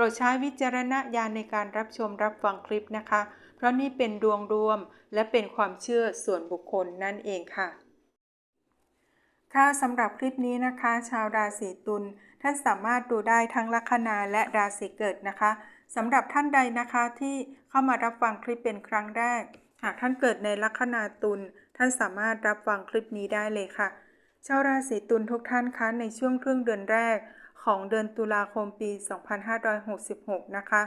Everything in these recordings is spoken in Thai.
รดใช้วิจารณญาณในการรับชมรับฟังคลิปนะคะ เพราะนี่เป็นดวงรวมและเป็นความเชื่อส่วนบุคคลนั่นเองค่ะ ค่ะสำหรับคลิปนี้นะคะ ชาวราศีตุลท่านสามารถดูได้ทั้งลัคนาและราศีเกิดนะคะสำหรับท่านใดนะคะที่เข้ามารับฟังคลิปเป็นครั้งแรก หากท่านเกิดในลัคนาตุลท่านสามารถรับฟังคลิปนี้ได้เลยค่ะ ชาวราศีตุลทุกท่านคะในช่วงครึ่งเดือนแรกของเดือนตุลาคมปี 2566 นะคะ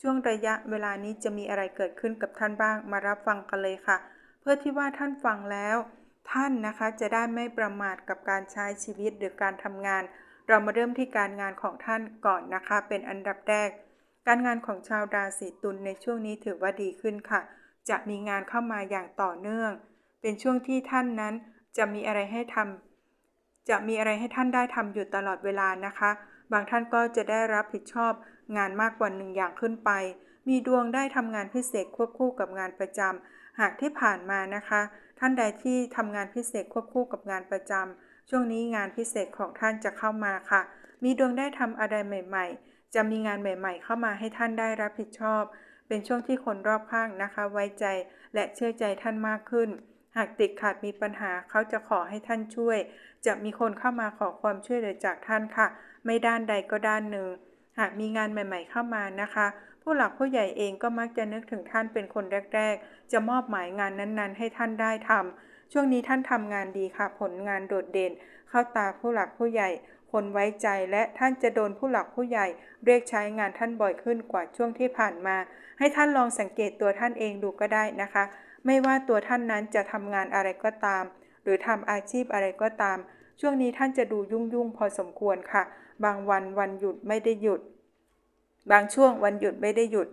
ช่วงระยะเวลานี้จะมีอะไรเกิดขึ้นกับท่านบ้างมารับฟังกันเลยค่ะ เพื่อที่ว่าท่านฟังแล้ว ท่านนะคะจะได้ไม่ประมาทกับการใช้ชีวิตหรือการทำงาน เรามาเริ่มที่การงานของท่านก่อนนะคะ เป็นอันดับแรก การงานของชาวราศีตุลในช่วงนี้ถือว่าดีขึ้นค่ะ จะมีงานเข้ามาอย่างต่อเนื่อง เป็นช่วงที่ท่านนั้นจะมีอะไรให้ทำ จะมีอะไรให้ท่านได้ทำอยู่ตลอดเวลานะคะ บางท่านก็จะได้รับผิดชอบงานมากกว่าหนึ่งอย่างขึ้นไป มีดวงได้ทำงานพิเศษควบคู่กับงานประจำหากที่ผ่านมานะคะ ท่านใดที่ทำงานพิเศษควบคู่กับงานประจำช่วงนี้งานพิเศษของท่านจะเข้ามาค่ะ มีดวงได้ทำอะไรใหม่ ๆ จะมีงานใหม่ ๆ เข้ามาให้ท่านได้รับผิดชอบ เป็นช่วงที่คนรอบข้างนะคะ ไว้ใจและเชื่อใจท่านมากขึ้น หากติดขัดมีปัญหาเขาจะขอให้ท่านช่วย จะมีคนเข้ามาขอความช่วยเหลือจากท่านค่ะ ไม่ด้านใดก็ด้านหนึ่ง หากมีงานใหม่ ๆ เข้ามานะคะ ผู้หลักผู้ใหญ่เองก็มักจะนึกถึงท่านเป็นคนแรก ๆ จะมอบหมายงานนั้นๆ ให้ท่านได้ทำช่วงนี้ท่านทำงานดีค่ะ ผลงานโดดเด่น เข้าตาผู้หลักผู้ใหญ่คนไว้ใจและท่านจะโดนผู้หลักผู้ใหญ่ เรียกใช้งานท่านบ่อยขึ้นกว่าช่วงที่ผ่านมา ให้ท่านลองสังเกตตัวท่านเองดูก็ได้นะคะ ไม่ว่าตัวท่านนั้นจะทำงานอะไรก็ตาม หรือทำอาชีพอะไรก็ตาม ช่วงนี้ท่านจะดูยุ่งๆพอสมควรค่ะ บางวันวันหยุดไม่ได้หยุด บางช่วงวันหยุดไม่ได้หยุด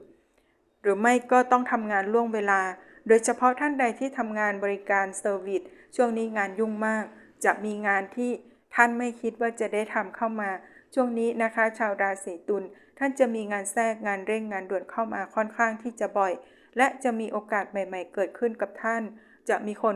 หรือไม่ก็ต้องทำงานล่วงเวลา โดยเฉพาะท่านใดที่ทำงานบริการเซอร์วิสช่วงนี้งานยุ่งมาก จะมีงานที่ท่านไม่คิดว่าจะได้ทำเข้ามา ช่วงนี้นะคะ ชาวราศีตุลท่านจะมีงานแทรกงานเร่งงานด่วนเข้ามาค่อนข้างที่จะบ่อย และจะมีโอกาสใหม่ ๆ เกิดขึ้นกับท่าน จะมีคน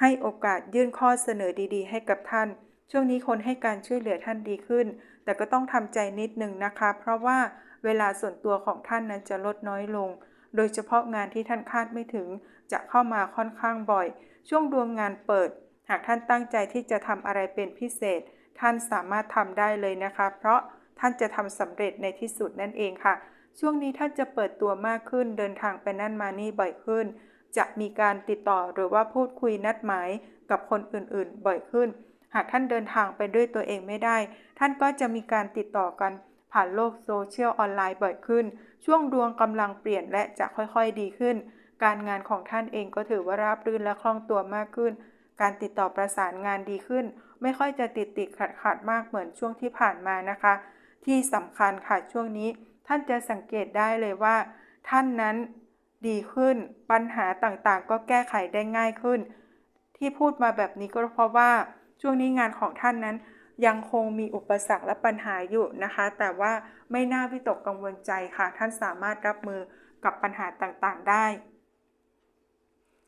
ให้โอกาสยื่นข้อเสนอดีๆ ให้กับท่าน ช่วงนี้คนให้การช่วยเหลือท่านดีขึ้น แต่ก็ต้องทำใจนิดนึงนะคะ เพราะว่าเวลาส่วนตัวของท่านนั้นจะลดน้อยลง โดยเฉพาะงานที่ท่านคาดไม่ถึง จะเข้ามาค่อนข้างบ่อย ช่วงดวงงานเปิด หากท่านตั้งใจที่จะทำอะไรเป็นพิเศษ ท่านสามารถทำได้เลยนะคะ เพราะท่านจะทำสำเร็จในที่สุดนั่นเองค่ะ ช่วงนี้ท่านจะเปิดตัวมากขึ้นเดินทางไปนั่นมานี่บ่อยขึ้น จะมีการติดต่อหรือว่าพูดคุยนัดหมายกับคนอื่นๆ บ่อยขึ้น หากท่านเดินทางไปด้วยตัวเองไม่ได้ ท่านก็จะมีการติดต่อกันผ่านโลกโซเชียลออนไลน์บ่อยขึ้น ช่วงดวงกำลังเปลี่ยนและจะค่อยๆดีขึ้น การงานของท่านเองก็ถือว่าราบรื่นและคล่องตัวมากขึ้น การติดต่อประสานงานดีขึ้น ไม่ค่อยจะติดติดขัดขัดมากเหมือนช่วงที่ผ่านมานะคะ ที่สำคัญค่ะช่วงนี้ ท่านจะสังเกตได้เลยว่า ท่านนั้นดีขึ้นปัญหาต่างๆ ก็แก้ไขได้ง่ายขึ้น ที่พูดมาแบบนี้ก็เพราะว่าช่วงนี้งานของท่านนั้นยังคงมีอุปสรรคและปัญหาอยู่นะคะ แต่ว่าไม่น่าวิตกกังวลใจค่ะ ท่านสามารถรับมือกับปัญหาต่างๆได้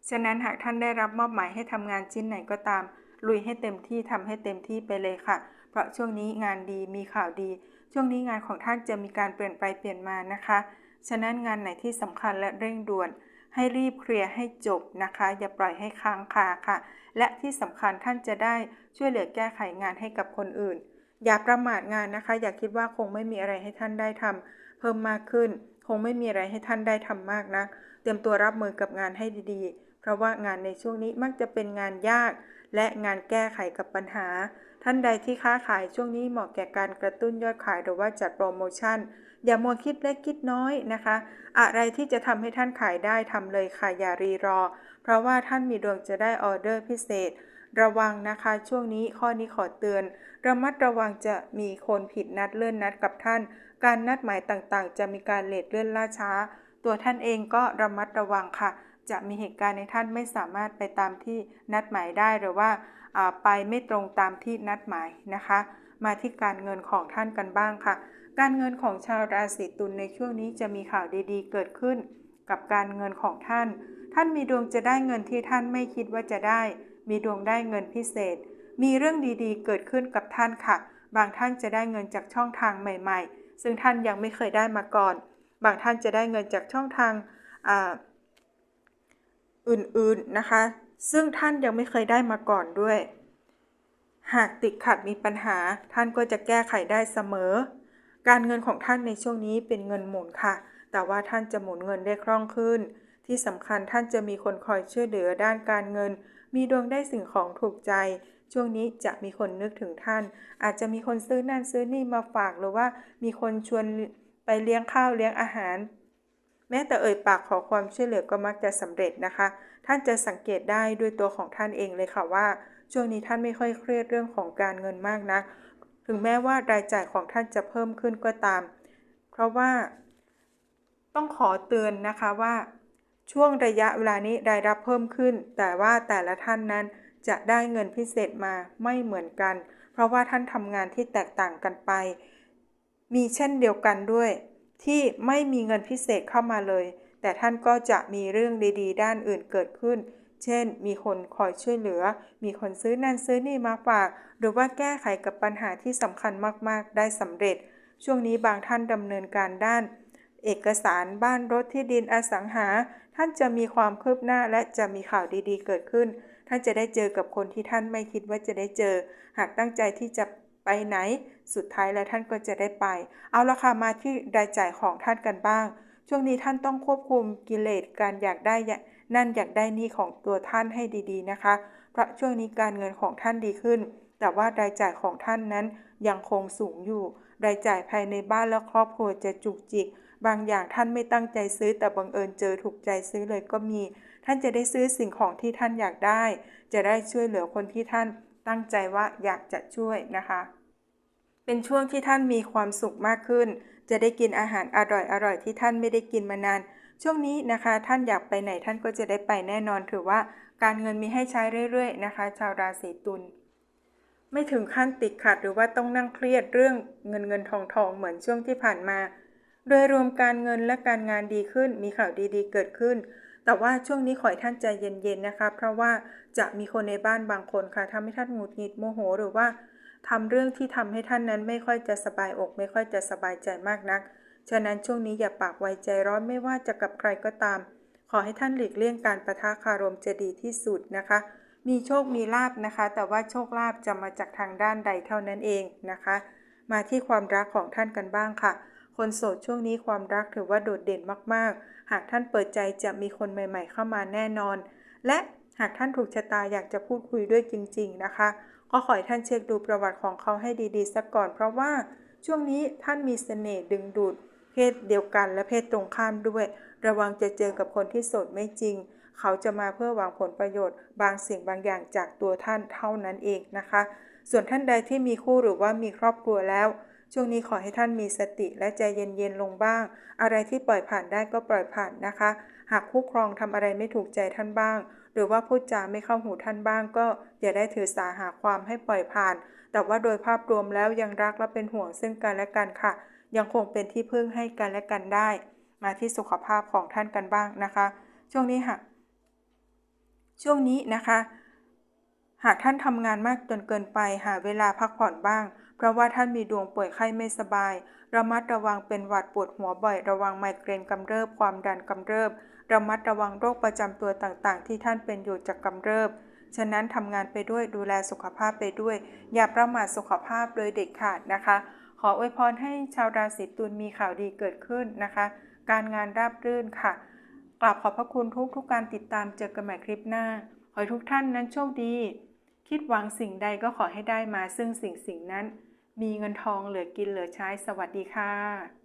ฉะนั้นหากท่านได้รับมอบหมายให้ทำงานชิ้นไหนก็ตาม ลุยให้เต็มที่ทำให้เต็มที่ไปเลยค่ะ เพราะช่วงนี้งานดีมีข่าวดี ช่วงนี้งานของท่านจะมีการเปลี่ยนไปเปลี่ยนมานะคะ ฉะนั้นงานไหนที่สำคัญและเร่งด่วน ให้รีบเคลียร์ให้จบนะคะ อย่าปล่อยให้ค้างคาค่ะ และที่สำคัญท่านจะได้ช่วยเหลือแก้ไขงานให้กับคนอื่น อย่าประมาทงานนะคะ อย่าคิดว่าคงไม่มีอะไรให้ท่านได้ทำเพิ่มมากขึ้น คงไม่มีอะไรให้ท่านได้ทำมากนะเตรียมตัวรับมือกับงานให้ดีๆ เพราะว่างานในช่วงนี้มักจะเป็นงานยาก และงานแก้ไขกับปัญหา ท่านใดที่ค้าขายช่วงนี้เหมาะแก่การกระตุ้นยอดขายหรือว่าจัดโปรโมชั่น อย่ามัวคิดเล็กคิดน้อยนะคะ อะไรที่จะทำให้ท่านขายได้ทำเลยค่ะอย่ารีรอ เพราะว่าท่านมีดวงจะได้ออเดอร์พิเศษระวังนะคะช่วงนี้ข้อนี้ขอเตือน ระมัดระวังจะมีคนผิดนัดเลื่อนนัดกับท่าน การนัดหมายต่างๆ จะมีการเลทเลื่อนล่าช้า ตัวท่านเองก็ระมัดระวังค่ะ จะมีเหตุการณ์ในท่านไม่สามารถไปตามที่นัดหมายได้หรือว่าไปไม่ตรงตามที่นัดหมายนะคะ มาที่การเงินของท่านกันบ้างค่ะ การเงินของชาวราศีตุลในช่วงนี้จะมีข่าวดีๆ เกิดขึ้น กับการเงินของท่าน ท่านมีดวงจะได้เงินที่ท่านไม่คิดว่าจะได้ มีดวงได้เงินพิเศษ มีเรื่องดีๆ เกิดขึ้นกับท่านค่ะ บางท่านจะได้เงินจากช่องทางใหม่ ๆ ซึ่งท่านยังไม่เคยได้มาก่อน บางท่านจะได้เงินจากช่องทางอ่า อื่นๆนะคะ ซึ่งท่านยังไม่เคยได้มาก่อนด้วย หากติดขัดมีปัญหาท่านก็จะแก้ไขได้เสมอ การเงินของท่านในช่วงนี้เป็นเงินหมุนค่ะ แต่ว่าท่านจะหมุนเงินได้คล่องขึ้น ที่สำคัญท่านจะมีคนคอยช่วยเหลือด้านการเงิน มีดวงได้สิ่งของถูกใจช่วงนี้จะมีคนนึกถึงท่าน อาจจะมีคนซื้อนั่นซื้อนี่มาฝากหรือว่ามีคนชวนไปเลี้ยงข้าวเลี้ยงอาหาร ม้แต่เอ่ยปากขอความช่วยเหลือก็มักจะสำเร็จนะคะ ท่านจะสังเกตได้ด้วยตัวของท่านเองเลยค่ะว่า ช่วงนี้ท่านไม่ค่อยเครียดเรื่องของการเงินมากนะัก ถึงแม้ว่ารายจ่ายของท่านจะเพิ่มขึ้นก็ตาม เพราะว่า ต้องขอเตือนนะคะว่า ช่วงระยะเวลานี้รายรับเพิ่มขึ้น แต่ว่าแต่ละท่านนั้นจะได้เงินพิเศษมาไม่เหมือนกัน เพราะว่าท่านทำงานที่แตกต่างกันไป มีเช่นเดียวกันด้วย ที่ไม่มีเงินพิเศษเข้ามาเลย แต่ท่านก็จะมีเรื่องดีๆ ด้านอื่นเกิดขึ้น เช่น มีคนคอยช่วยเหลือ มีคนซื้อนั่นซื้อนี่มาฝาก หรือว่าแก้ไขกับปัญหาที่สำคัญมากๆ ได้สำเร็จ ช่วงนี้บางท่านดำเนินการด้าน เอกสารบ้านรถที่ดินอสังหา ท่านจะมีความคืบหน้าและจะมีข่าวดีๆ เกิดขึ้น ท่านจะได้เจอกับคนที่ท่านไม่คิดว่าจะได้เจอ หากตั้งใจที่จะ ไปไหน สุดท้ายแล้วท่านก็จะได้ไป เอาละค่ะมาที่รายจ่ายของท่านกันบ้าง ช่วงนี้ท่านต้องควบคุมกิเลสการอยากได้นั่นอยากได้นี่ของตัวท่านให้ดีๆนะคะ เพราะช่วงนี้การเงินของท่านดีขึ้น แต่ว่ารายจ่ายของท่านนั้นยังคงสูงอยู่ รายจ่ายภายในบ้านและครอบครัวจะจุกจิก บางอย่างท่านไม่ตั้งใจซื้อ แต่บังเอิญเจอถูกใจซื้อเลยก็มี ท่านจะได้ซื้อสิ่งของที่ท่านอยากได้ จะได้ช่วยเหลือคนที่ท่าน ตั้งใจว่าอยากจะช่วยนะคะ เป็นช่วงที่ท่านมีความสุขมากขึ้น จะได้กินอาหารอร่อยๆที่ท่านไม่ได้กินมานาน ช่วงนี้นะคะท่านอยากไปไหนท่านก็จะได้ไปแน่นอนถือว่าการเงินมีให้ใช้เรื่อยๆนะคะ ชาวราศีตุลไม่ถึงขั้นติดขัดหรือว่าต้องนั่งเครียดเรื่องเงินเงินทองทองเหมือนช่วงที่ผ่านมา โดยรวมการเงินและการงานดีขึ้นมีข่าวดีๆ เกิดขึ้น แต่ว่าช่วงนี้ขอให้ท่านใจเย็นๆนะคะ เพราะว่าจะมีคนในบ้านบางคนค่ะทำให้ท่านหงุดหงิดโมโห หรือว่าทำเรื่องที่ทำให้ท่านนั้นไม่ค่อยจะสบายอก ไม่ค่อยจะสบายใจมากนัก ฉะนั้นช่วงนี้อย่าปากไวใจร้อนไม่ว่าจะกับใครก็ตาม ขอให้ท่านหลีกเลี่ยงการประทะคารมจะดีที่สุดนะคะ มีโชคมีลาบนะคะ แต่ว่าโชคลาภจะมาจากทางด้านใดเท่านั้นเองนะคะ มาที่ความรักของท่านกันบ้างค่ะ คนโสดช่วงนี้ความรักถือว่าโดดเด่นมากๆ หากท่านเปิดใจจะมีคนใหม่ ๆ เข้ามาแน่นอน และหากท่านถูกชะตาอยากจะพูดคุยด้วยจริง ๆ นะคะ ก็ขอให้ท่านเช็คดูประวัติของเขาให้ดีๆสักก่อน เพราะว่าช่วงนี้ท่านมีเสน่ห์ดึงดูด เพศเดียวกันและเพศตรงข้ามด้วย ระวังจะเจอกับคนที่โสดไม่จริง เขาจะมาเพื่อหวังผลประโยชน์ บางสิ่งบางอย่างจากตัวท่านเท่านั้นเองนะคะ ส่วนท่านใดที่มีคู่หรือว่ามีครอบครัวแล้ว ช่วงนี้ขอให้ท่านมีสติและใจเย็นๆลงบ้าง อะไรที่ปล่อยผ่านได้ก็ปล่อยผ่านนะคะ หากคู่ครองทำอะไรไม่ถูกใจท่านบ้าง หรือว่าพูดจาไม่เข้าหูท่านบ้าง ก็อย่าได้ถือสาหาความให้ปล่อยผ่าน แต่ว่าโดยภาพรวมแล้วยังรักและเป็นห่วงซึ่งกันและกันค่ะ ยังคงเป็นที่พึ่งให้กันและกันได้ มาที่สุขภาพของท่านกันบ้างนะคะ ช่วงนี้ค่ะ ช่วงนี้นะคะ หากท่านทำงานมากจนเกินไปหาเวลาพักผ่อนบ้าง เพราะว่าท่านมีดวงป่วยไข้ไม่สบาย ระมัดระวังเป็นหวัดปวดหัวบ่อย ระวังไมเกรนกำเริบความดันกำเริบ ระมัดระวังโรคประจำตัวต่างๆ ที่ท่านเป็นอยู่จากกำเริบ ฉะนั้นทำงานไปด้วยดูแลสุขภาพไปด้วย อย่าประมาทสุขภาพโดยเด็ดขาดนะคะ ขออวยพรให้ชาวราศีตุลมีข่าวดีเกิดขึ้นนะคะ การงานราบรื่นค่ะกราบขอบพระคุณทุกทุกการติดตามเจอกันใหม่คลิปหน้า ขอให้ทุกท่านนั้นโชคดี คิดหวังสิ่งใดก็ขอให้ได้มาซึ่งสิ่งสิ่งนั้น มีเงินทองเหลือกินเหลือใช้สวัสดีค่ะ